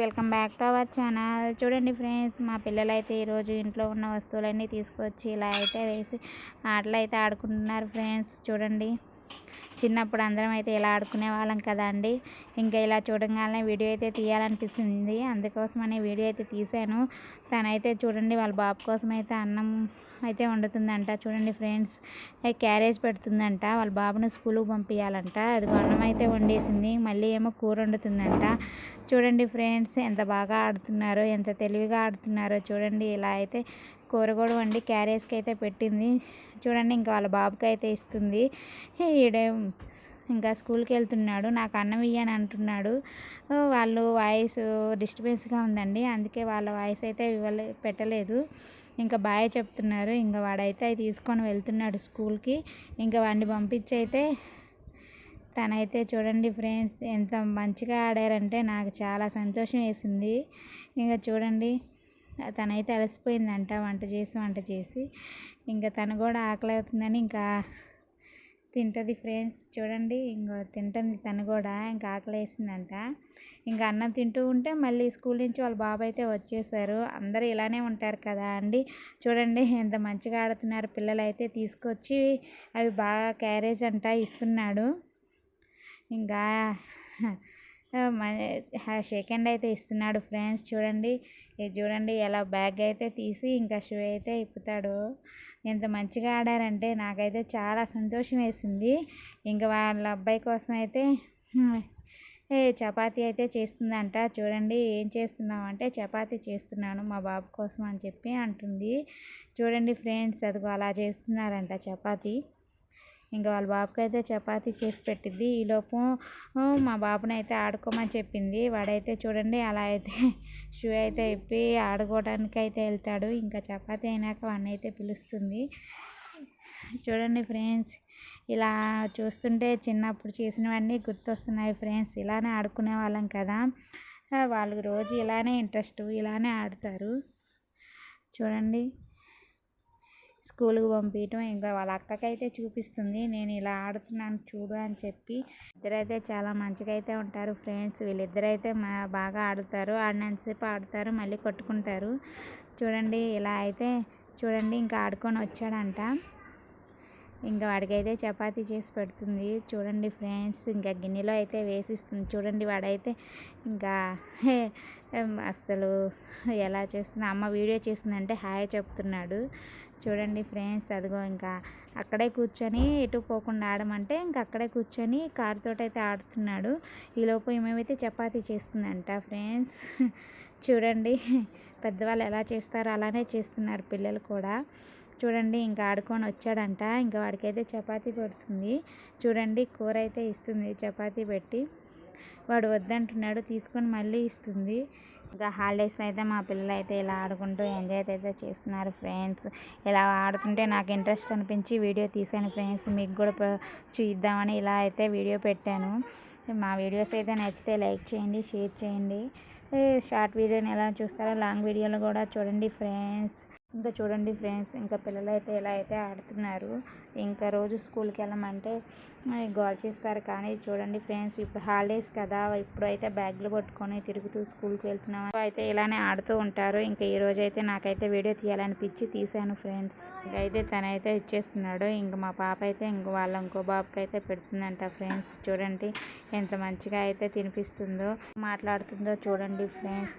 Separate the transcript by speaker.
Speaker 1: Welcome back to our channel. చూడండి friends మా పిల్లలు అయితే ఈరోజు ఇంట్లో ఉన్న వస్తువులన్నీ తీసుకొచ్చి ఇలా అయితే వేసి ఆటలు అయితే ఆడుకుంటున్నారు ఫ్రెండ్స్. చూడండి చిన్నప్పుడు అందరం అయితే ఇలా ఆడుకునే వాళ్ళం కదా అండి ఇంకా ఇలా చూడగానే వీడియో అయితే తీయాలనిపిస్తుంది. అందుకోసమని వీడియో అయితే తీశాను. తనైతే చూడండి వాళ్ళ బాబు కోసం అయితే అన్నం అయితే వండుతుందంట. చూడండి ఫ్రెండ్స్ క్యారేజ్ పెడుతుందంట. వాళ్ళ బాబుని స్కూల్కి పంపించాలంట అది అన్నం అయితే వండేసింది. మళ్ళీ ఏమో కూర వండుతుందంట. చూడండి ఫ్రెండ్స్ ఎంత బాగా ఆడుతున్నారో ఎంత తెలివిగా ఆడుతున్నారో చూడండి. ఇలా అయితే కూర కూడా వండి క్యారేజ్కి అయితే పెట్టింది. చూడండి ఇంకా వాళ్ళ బాబుకి అయితే ఇస్తుంది. ఈడే ఇంకా స్కూల్కి వెళ్తున్నాడు నాకు అన్నం ఇయ్యని అంటున్నాడు. వాళ్ళు వాయిస్ డిస్టర్బెన్స్గా ఉందండి అందుకే వాళ్ళ వాయిస్ అయితే ఇవ్వలే పెట్టలేదు. ఇంకా బాయ్ చెప్తున్నారు ఇంకా వాడైతే అవి తీసుకొని వెళ్తున్నాడు స్కూల్కి. ఇంకా వాడిని పంపించి అయితే తనైతే చూడండి ఫ్రెండ్స్ ఎంత మంచిగా ఆడారంటే నాకు చాలా సంతోషం వేసింది. ఇంకా చూడండి తనైతే అలసిపోయిందంట వంట చేసి వంట చేసి. ఇంకా తను కూడా ఆకలి అవుతుందని ఇంకా తింటుంది ఫ్రెండ్స్. చూడండి ఇంకా తింటుంది తను కూడా ఇంకా ఆకలి వేసిందంట. ఇంకా అన్నం తింటూ ఉంటే మళ్ళీ స్కూల్ నుంచి వాళ్ళ బాబు అయితే వచ్చేసారు. అందరూ ఇలానే ఉంటారు కదా అండి. చూడండి ఎంత మంచిగా ఆడుతున్నారు పిల్లలు అయితే తీసుకొచ్చి అవి బాగా క్యారేజ్ అంట ఇస్తున్నాడు. ఇంకా షేక్ హ్యాండ్ అయితే ఇస్తున్నాడు ఫ్రెండ్స్ చూడండి ఇది చూడండి ఎలా బ్యాగ్ అయితే తీసి ఇంకా షూ అయితే ఇప్పుతాడు. ఎంత మంచిగా ఆడారంటే నాకైతే చాలా సంతోషం వేసింది. ఇంకా వాళ్ళ అబ్బాయి కోసం అయితే చపాతీ అయితే చేస్తుందంట. చూడండి ఏం చేస్తున్నావు అంటే చపాతీ చేస్తున్నాను మా బాబు కోసం అని చెప్పి అంటుంది. చూడండి ఫ్రెండ్స్ అదిగో అలా చేస్తున్నారంట చపాతీ. ఇంకా వాళ్ళ బాబుకి అయితే చపాతీ చేసి పెట్టింది ఈలోపు మా బాబుని అయితే ఆడుకోమని చెప్పింది. వాడైతే చూడండి అలా అయితే షూ అయితే ఇప్పి ఆడుకోవడానికి అయితే వెళ్తాడు. ఇంకా చపాతీ అయినాక వాడిని అయితే పిలుస్తుంది. చూడండి ఫ్రెండ్స్ ఇలా చూస్తుంటే చిన్నప్పుడు చేసినవన్నీ గుర్తొస్తున్నాయి ఫ్రెండ్స్. ఇలానే ఆడుకునే వాళ్ళం కదా. వాళ్ళు రోజు ఇలానే ఇంట్రెస్ట్ ఇలానే ఆడతారు. చూడండి. స్కూల్కి పంపించడం ఇంకా వాళ్ళ అక్కకైతే చూపిస్తుంది నేను ఇలా ఆడుతున్నాను చూడు అని చెప్పి. ఇద్దరైతే చాలా మంచిగా అయితే ఉంటారు ఫ్రెండ్స్. వీళ్ళిద్దరైతే మా బాగా ఆడుతారు ఆడినంతసేపు ఆడుతారు మళ్ళీ కొట్టుకుంటారు. చూడండి ఇలా అయితే చూడండి ఇంకా ఆడుకొని వచ్చాడంట. ఇంకా వాడికైతే చపాతీ చేసి పెడుతుంది. చూడండి ఫ్రెండ్స్ ఇంకా గిన్నెలో అయితే వేసిస్తుంది. చూడండి వాడైతే ఇంకా అస్సలు ఎలా చేస్తున్నా అమ్మ వీడియో చేస్తుందంటే హాయ్ చెప్తున్నాడు. చూడండి ఫ్రెండ్స్ అదిగో ఇంకా అక్కడే కూర్చొని ఎటు పోకుండా ఆడమంటే ఇంకా అక్కడే కూర్చొని కారుతో అయితే ఆడుతున్నాడు. ఈలోపు ఏమేమైతే చపాతీ చేస్తుందంట ఫ్రెండ్స్. చూడండి పెద్దవాళ్ళు ఎలా చేస్తారో అలానే చేస్తున్నారు పిల్లలు కూడా. చూడండి ఇంకా ఆడుకొని వచ్చాడంట ఇంకా వాడికైతే చపాతీ పెడుతుంది. చూడండి కూర అయితే ఇస్తుంది చపాతీ పెట్టి. వాడు వద్దంటున్నాడు తీసుకొని మళ్ళీ ఇస్తుంది. ఇంకా హాలిడేస్లో అయితే మా పిల్లలు అయితే ఇలా ఆడుకుంటూ ఎంజాయ్ అయితే చేస్తున్నారు ఫ్రెండ్స్. ఇలా ఆడుతుంటే నాకు ఇంట్రెస్ట్ అనిపించి వీడియో తీసాను ఫ్రెండ్స్. మీకు కూడా చూద్దామని ఇలా అయితే వీడియో పెట్టాను. మా వీడియోస్ అయితే నచ్చితే లైక్ చేయండి షేర్ చేయండి. షార్ట్ వీడియోని ఎలా చూస్తారో లాంగ్ వీడియోలు కూడా చూడండి ఫ్రెండ్స్. ఇంకా చూడండి ఫ్రెండ్స్ ఇంకా పిల్లలు అయితే ఎలా అయితే ఆడుతున్నారు ఇంకా రోజు స్కూల్కి వెళ్ళమంటే గోల్ చేస్తారు. కానీ చూడండి ఫ్రెండ్స్ ఇప్పుడు హాలిడేస్ కదా ఇప్పుడు అయితే బ్యాగ్లు పట్టుకొని తిరుగుతూ స్కూల్కి వెళ్తున్నాం. అయితే ఇలానే ఆడుతూ ఉంటారు. ఇంకా ఈ రోజు అయితే నాకైతే వీడియో తీయాలనిపించి తీశాను ఫ్రెండ్స్. అయితే తనైతే ఇచ్చేస్తున్నాడు. ఇంక మా పాప అయితే ఇంక వాళ్ళ ఇంకో బాబుకి అయితే పెడుతుందంట ఫ్రెండ్స్. చూడండి ఎంత మంచిగా అయితే తినిపిస్తుందో మాట్లాడుతుందో చూడండి ఫ్రెండ్స్.